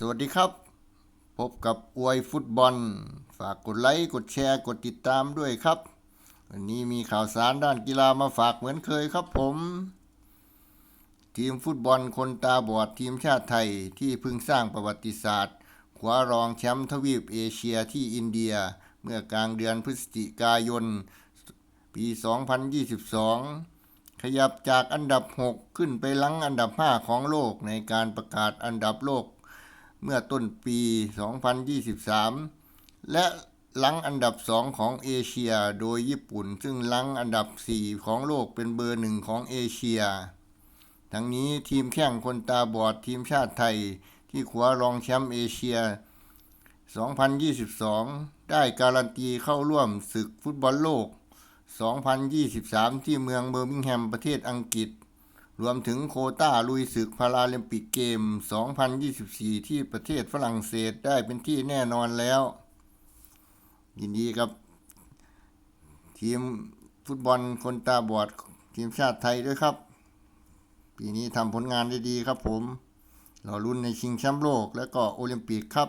สวัสดีครับ พบกับอวยฟุตบอล ฝากกดไลค์กดแชร์กดติดตามด้วยครับ วันนี้มีข่าวสารด้านกีฬามาฝากเหมือนเคยครับผม ทีมฟุตบอลคนตาบอดทีมชาติไทยที่เพิ่งสร้างประวัติศาสตร์คว้ารองแชมป์ทวีปเอเชียที่อินเดีย เมื่อกลางเดือนพฤศจิกายน ปี 2022ขยับจากอันดับ 6 ขึ้นไปหลังอันดับ 5 ของโลกในการประกาศอันดับโลก เมื่อต้นปี 2023 และหลังอันดับ 2 ของเอเชียโดยญี่ปุ่น ซึ่งหลังอันดับ 4 ของโลกเป็นเบอร์หนึ่งของเอเชีย ทั้งนี้ทีมแข่งคนตาบอดทีมชาติไทยที่คว้ารองแชมป์เอเชีย 2022 ได้การันตีเข้าร่วมศึกฟุตบอลโลก 2023 ที่เมืองเบอร์มิงแฮมประเทศอังกฤษ รวมถึงโคต้าลุยศึกพาราลิมปิกเกม 2024 ที่ประเทศฝรั่งเศสได้เป็นที่แน่นอนแล้ว ยินดีกับ ทีมฟุตบอลคนตาบอดทีมชาติไทยด้วยครับ ปีนี้ทำผลงานได้ดีครับผมราลุ้นในชิงแชมป์โลกและก็โอลิมปิกครับ